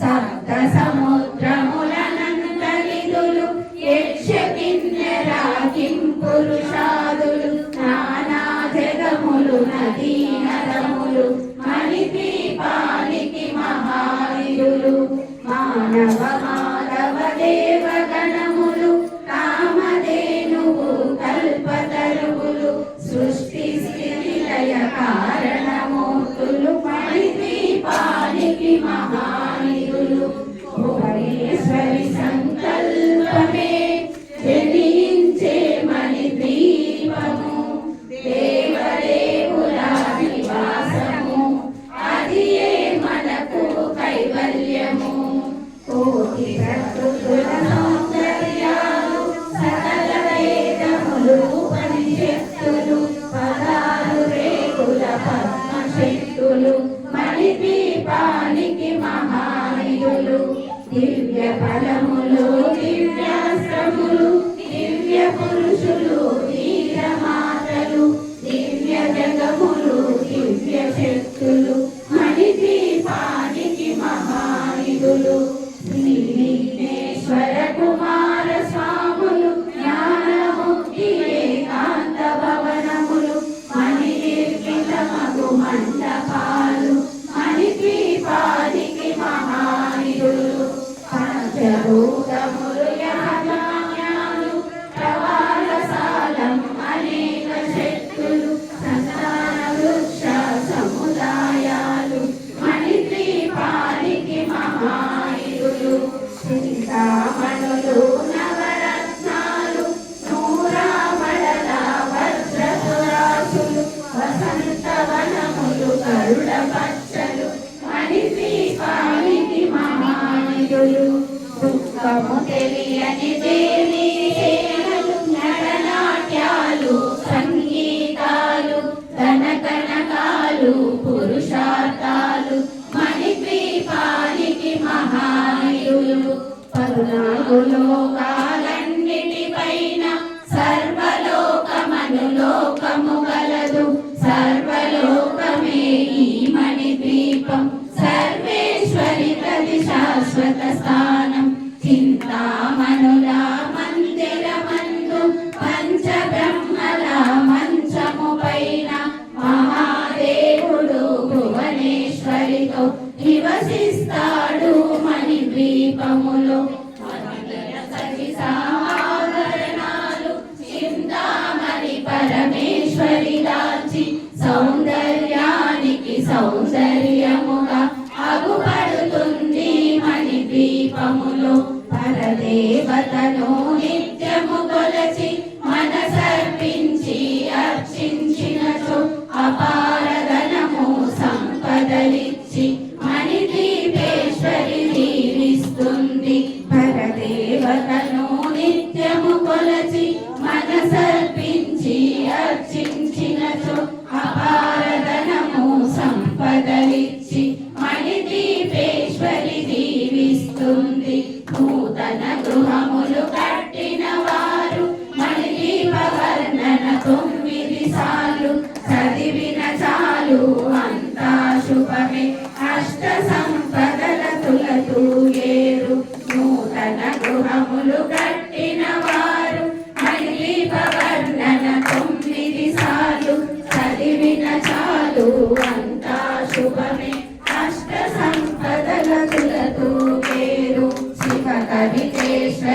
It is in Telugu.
సప్త సముద్రములనంతలిదులు యక్ష కిన్నెరాకిం పురుషాదులు నానా జగములు నదీ నరములు మణిదీపానికి మహాయులు మానవ మాధవ దేవగణము దివ్య ఫలములు దివ్యాశ్రములు దివ్య పురుషులు వీరమాతలు దివ్య జగములు దివ్య శక్తులు మణిదీపానికి మహానిధులు దుఃఖము తెలియని దేవి సేనలు నడనాట్యాలు సంగీతాలు ధనకనకాలు పురుషార్థాలు మణిద్వీపానికి మహాయులు పద్నాలుగు లోకాలన్నిటిపైన నీతో నివసిస్తాడు మణిద్వీపములో సఖి సామరణాలు చింతామణి పరమేశ్వరి దాచి సౌందర్యానికి సౌందర్యముగా అగుపడుతుంది మణి దీపములో పరదేవతను నిత్యము కొలచి మనసర్పించి అర్చించినచో అపా పరదేవతను నిత్యము కొలచి మనసర్పించి అర్చించినచో అపార అంతా శుభమే. అష్ట సంపదల తులతూగేరు శివ కవితేశ్వర